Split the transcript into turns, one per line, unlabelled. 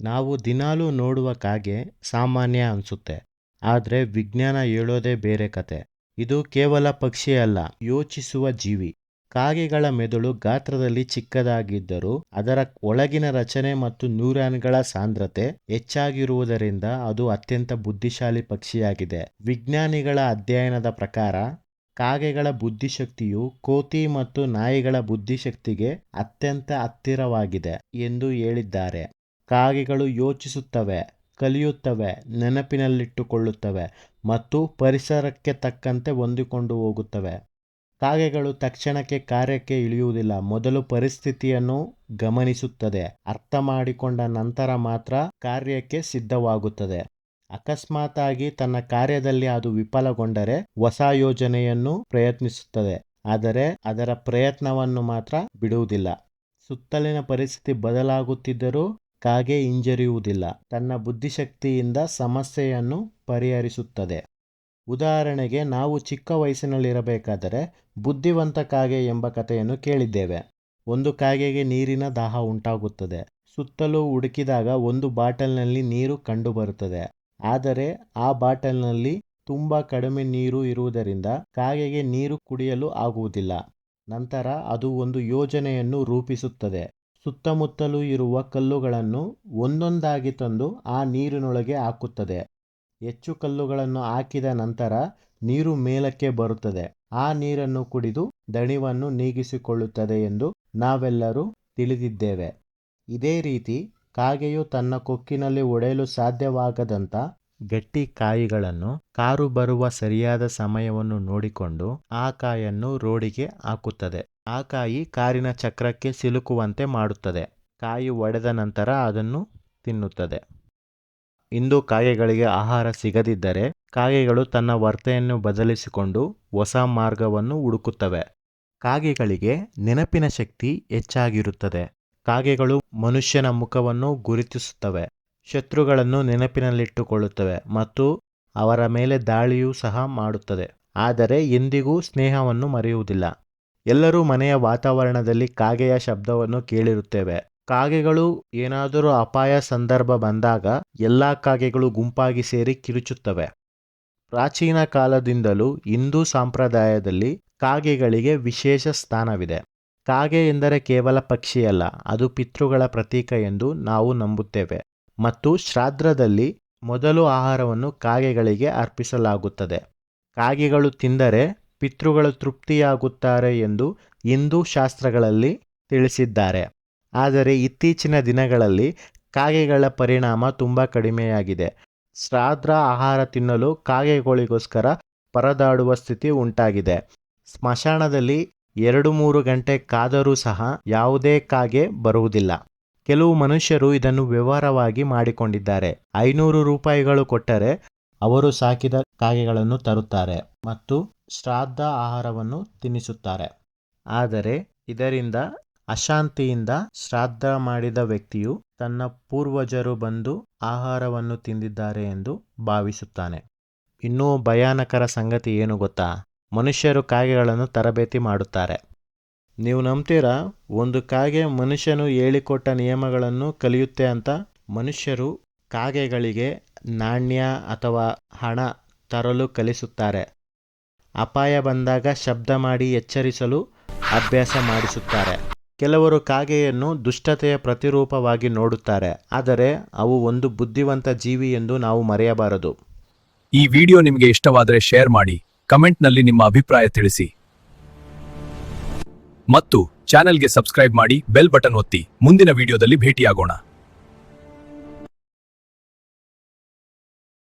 ನಾವು ದಿನಾಲೂ ನೋಡುವ ಕಾಗೆ ಸಾಮಾನ್ಯ ಅನ್ಸುತ್ತೆ. ಆದ್ರೆ ವಿಜ್ಞಾನ ಹೇಳೋದೇ ಬೇರೆ ಕತೆ. ಇದು ಕೇವಲ ಪಕ್ಷಿ ಅಲ್ಲ, ಯೋಚಿಸುವ ಜೀವಿ. ಕಾಗೆಗಳ ಮೆದುಳು ಗಾತ್ರದಲ್ಲಿ ಚಿಕ್ಕದಾಗಿದ್ದರೂ ಅದರ ಒಳಗಿನ ರಚನೆ ಮತ್ತು ನ್ಯೂರಾನ್ಗಳ ಸಾಂದ್ರತೆ ಹೆಚ್ಚಾಗಿರುವುದರಿಂದ ಅದು ಅತ್ಯಂತ ಬುದ್ಧಿಶಾಲಿ ಪಕ್ಷಿಯಾಗಿದೆ. ವಿಜ್ಞಾನಿಗಳ ಅಧ್ಯಯನದ ಪ್ರಕಾರ, ಕಾಗೆಗಳ ಬುದ್ಧಿಶಕ್ತಿಯು ಕೋತಿ ಮತ್ತು ನಾಯಿಗಳ ಬುದ್ಧಿಶಕ್ತಿಗೆ ಅತ್ಯಂತ ಹತ್ತಿರವಾಗಿದೆ ಎಂದು ಹೇಳಿದ್ದಾರೆ. ಕಾಗೆಗಳು ಯೋಚಿಸುತ್ತವೆ, ಕಲಿಯುತ್ತವೆ, ನೆನಪಿನಲ್ಲಿಟ್ಟುಕೊಳ್ಳುತ್ತವೆ ಮತ್ತು ಪರಿಸರಕ್ಕೆ ತಕ್ಕಂತೆ ಹೊಂದಿಕೊಂಡು ಹೋಗುತ್ತವೆ. ಕಾಗೆಗಳು ತಕ್ಷಣಕ್ಕೆ ಕಾರ್ಯಕ್ಕೆ ಇಳಿಯುವುದಿಲ್ಲ, ಮೊದಲು ಪರಿಸ್ಥಿತಿಯನ್ನು ಗಮನಿಸುತ್ತದೆ, ಅರ್ಥ ಮಾಡಿಕೊಂಡ ನಂತರ ಮಾತ್ರ ಕಾರ್ಯಕ್ಕೆ ಸಿದ್ಧವಾಗುತ್ತದೆ. ಅಕಸ್ಮಾತಾಗಿ ತನ್ನ ಕಾರ್ಯದಲ್ಲಿ ಅದು ವಿಫಲಗೊಂಡರೆ ಹೊಸ ಯೋಜನೆಯನ್ನು ಪ್ರಯತ್ನಿಸುತ್ತದೆ, ಆದರೆ ಅದರ ಪ್ರಯತ್ನವನ್ನು ಮಾತ್ರ ಬಿಡುವುದಿಲ್ಲ. ಸುತ್ತಲಿನ ಪರಿಸ್ಥಿತಿ ಬದಲಾಗುತ್ತಿದ್ದರೂ ಕಾಗೆ ಹಿಂಜರಿಯುವುದಿಲ್ಲ. ತನ್ನ ಬುದ್ಧಿಶಕ್ತಿಯಿಂದ ಸಮಸ್ಯೆಯನ್ನು ಪರಿಹರಿಸುತ್ತದೆ. ಉದಾಹರಣೆಗೆ, ನಾವು ಚಿಕ್ಕ ವಯಸ್ಸಿನಲ್ಲಿರಬೇಕಾದರೆ ಬುದ್ಧಿವಂತ ಕಾಗೆ ಎಂಬ ಕಥೆಯನ್ನು ಕೇಳಿದ್ದೇವೆ. ಒಂದು ಕಾಗೆಗೆ ನೀರಿನ ದಾಹ ಉಂಟಾಗುತ್ತದೆ. ಸುತ್ತಲೂ ಹುಡುಕಿದಾಗ ಒಂದು ಬಾಟಲ್ನಲ್ಲಿ ನೀರು ಕಂಡುಬರುತ್ತದೆ. ಆದರೆ, ಆ ಬಾಟಲ್ನಲ್ಲಿ ತುಂಬ ಕಡಿಮೆ ನೀರು ಇರುವುದರಿಂದ ಕಾಗೆಗೆ ನೀರು ಕುಡಿಯಲು ಆಗುವುದಿಲ್ಲ. ನಂತರ ಅದು ಒಂದು ಯೋಜನೆಯನ್ನು ರೂಪಿಸುತ್ತದೆ. ಸುತ್ತಮುತ್ತಲೂ ಇರುವ ಕಲ್ಲುಗಳನ್ನು ಒಂದೊಂದಾಗಿ ತಂದು ಆ ನೀರಿನೊಳಗೆ ಹಾಕುತ್ತದೆ. ಹೆಚ್ಚು ಕಲ್ಲುಗಳನ್ನು ಹಾಕಿದ ನಂತರ ನೀರು ಮೇಲಕ್ಕೆ ಬರುತ್ತದೆ. ಆ ನೀರನ್ನು ಕುಡಿದು ದಣಿವನ್ನು ನೀಗಿಸಿಕೊಳ್ಳುತ್ತದೆ ಎಂದು ನಾವೆಲ್ಲರೂ ತಿಳಿದಿದ್ದೇವೆ. ಇದೇ ರೀತಿ ಕಾಗೆಯು ತನ್ನ ಕೊಕ್ಕಿನಲ್ಲಿ ಒಡೆಯಲು ಸಾಧ್ಯವಾಗದಂಥ ಗಟ್ಟಿ ಕಾಯಿಗಳನ್ನು ಕಾರು ಬರುವ ಸರಿಯಾದ ಸಮಯವನ್ನು ನೋಡಿಕೊಂಡು ಆ ಕಾಯನ್ನು ರೋಡಿಗೆ ಹಾಕುತ್ತದೆ. ಆ ಕಾಯಿ ಕಾರಿನ ಚಕ್ರಕ್ಕೆ ಸಿಲುಕುವಂತೆ ಮಾಡುತ್ತದೆ. ಕಾಯಿ ಒಡೆದ ನಂತರ ಅದನ್ನು ತಿನ್ನುತ್ತದೆ. ಇಂದು ಕಾಗೆಗಳಿಗೆ ಆಹಾರ ಸಿಗದಿದ್ದರೆ ಕಾಗೆಗಳು ತನ್ನ ವರ್ತೆಯನ್ನು ಬದಲಿಸಿಕೊಂಡು ಹೊಸ ಮಾರ್ಗವನ್ನು ಹುಡುಕುತ್ತವೆ. ಕಾಗೆಗಳಿಗೆ ನೆನಪಿನ ಶಕ್ತಿ ಹೆಚ್ಚಾಗಿರುತ್ತದೆ. ಕಾಗೆಗಳು ಮನುಷ್ಯನ ಮುಖವನ್ನು ಗುರುತಿಸುತ್ತವೆ. ಶತ್ರುಗಳನ್ನು ನೆನಪಿನಲ್ಲಿಟ್ಟುಕೊಳ್ಳುತ್ತವೆ ಮತ್ತು ಅವರ ಮೇಲೆ ದಾಳಿಯೂ ಸಹ ಮಾಡುತ್ತದೆ. ಆದರೆ ಎಂದಿಗೂ ಸ್ನೇಹವನ್ನು ಮರೆಯುವುದಿಲ್ಲ. ಎಲ್ಲರೂ ಮನೆಯ ವಾತಾವರಣದಲ್ಲಿ ಕಾಗೆಯ ಶಬ್ದವನ್ನು ಕೇಳಿರುತ್ತೇವೆ. ಕಾಗೆಗಳು ಏನಾದರೂ ಅಪಾಯ ಸಂದರ್ಭ ಬಂದಾಗ ಎಲ್ಲ ಕಾಗೆಗಳು ಗುಂಪಾಗಿ ಸೇರಿ ಕಿರುಚುತ್ತವೆ. ಪ್ರಾಚೀನ ಕಾಲದಿಂದಲೂ ಹಿಂದೂ ಸಂಪ್ರದಾಯದಲ್ಲಿ ಕಾಗೆಗಳಿಗೆ ವಿಶೇಷ ಸ್ಥಾನವಿದೆ. ಕಾಗೆ ಎಂದರೆ ಕೇವಲ ಪಕ್ಷಿಯಲ್ಲ, ಅದು ಪಿತೃಗಳ ಪ್ರತೀಕ ಎಂದು ನಾವು ನಂಬುತ್ತೇವೆ ಮತ್ತು ಶ್ರಾದ್ರದಲ್ಲಿ ಮೊದಲು ಆಹಾರವನ್ನು ಕಾಗೆಗಳಿಗೆ ಅರ್ಪಿಸಲಾಗುತ್ತದೆ. ಕಾಗೆಗಳು ತಿಂದರೆ ಪಿತೃಗಳು ತೃಪ್ತಿಯಾಗುತ್ತಾರೆ ಎಂದು ಹಿಂದೂ ಶಾಸ್ತ್ರಗಳಲ್ಲಿ ತಿಳಿಸಿದ್ದಾರೆ. ಆದರೆ ಇತ್ತೀಚಿನ ದಿನಗಳಲ್ಲಿ ಕಾಗೆಗಳ ಪರಿಣಾಮ ತುಂಬ ಕಡಿಮೆಯಾಗಿದೆ. ಶ್ರಾದ್ರ ಆಹಾರ ತಿನ್ನಲು ಕಾಗೆಗಳಿಗೋಸ್ಕರ ಪರದಾಡುವ ಸ್ಥಿತಿ ಉಂಟಾಗಿದೆ. ಸ್ಮಶಾನದಲ್ಲಿ ಎರಡು ಮೂರು ಗಂಟೆ ಕಾದರೂ ಸಹ ಯಾವುದೇ ಕಾಗೆ ಬರುವುದಿಲ್ಲ. ಕೆಲವು ಮನುಷ್ಯರು ಇದನ್ನು ವ್ಯವಹಾರವಾಗಿ ಮಾಡಿಕೊಂಡಿದ್ದಾರೆ. ಐನೂರು ರೂಪಾಯಿಗಳು ಕೊಟ್ಟರೆ ಅವರು ಸಾಕಿದ ಕಾಗೆಗಳನ್ನು ತರುತ್ತಾರೆ. ಮತ್ತು ಶ್ರಾದ್ದ ಆಹಾರವನ್ನು ತಿನ್ನಿಸುತ್ತಾರೆ ಆದರೆ ಇದರಿಂದ ಅಶಾಂತಿಯಿಂದ ಶ್ರಾದ್ದ ಮಾಡಿದ ವ್ಯಕ್ತಿಯು ತನ್ನ ಪೂರ್ವಜರು ಬಂದು ಆಹಾರವನ್ನು ತಿಂದಿದ್ದಾರೆ ಎಂದು ಭಾವಿಸುತ್ತಾನೆ. ಇನ್ನೂ ಭಯಾನಕರ ಸಂಗತಿ ಏನು ಗೊತ್ತಾ? ಮನುಷ್ಯರು ಕಾಗೆಗಳನ್ನು ತರಬೇತಿ ಮಾಡುತ್ತಾರೆ. ನೀವು ನಂಬ್ತೀರಾ? ಒಂದು ಕಾಗೆ ಮನುಷ್ಯನು ಹೇಳಿಕೊಟ್ಟ ನಿಯಮಗಳನ್ನು ಕಲಿಯುತ್ತೆ ಅಂತ ಮನುಷ್ಯರು ಕಾಗೆಗಳಿಗೆ ನಾಣ್ಯ ಅಥವಾ ಹಣ ತರಲು ಕಲಿಸುತ್ತಾರೆ. ಅಪಾಯ ಬಂದಾಗ ಶಬ್ದ ಮಾಡಿ ಎಚ್ಚರಿಸಲು ಅಭ್ಯಾಸ ಮಾಡಿಸುತ್ತಾರೆ. ಕೆಲವರು ಕಾಗೆಯನ್ನು ದುಷ್ಟತೆಯ ಪ್ರತಿರೂಪವಾಗಿ ನೋಡುತ್ತಾರೆ. ಆದರೆ ಅವು ಒಂದು ಬುದ್ಧಿವಂತ ಜೀವಿ ಎಂದು ನಾವು ಮರೆಯಬಾರದು.
ಈ ವಿಡಿಯೋ ನಿಮಗೆ ಇಷ್ಟವಾದರೆ ಶೇರ್ ಮಾಡಿ, ಕಮೆಂಟ್ನಲ್ಲಿ ನಿಮ್ಮ ಅಭಿಪ್ರಾಯ ತಿಳಿಸಿ. ಮತ್ತು ಚಾನೆಲ್ಗೆ ಸಬ್ಸ್ಕ್ರೈಬ್ ಮಾಡಿ ಬೆಲ್ ಬಟನ್ ಒತ್ತಿ. ಮುಂದಿನ ವಿಡಿಯೋದಲ್ಲಿ ಭೇಟಿಯಾಗೋಣ.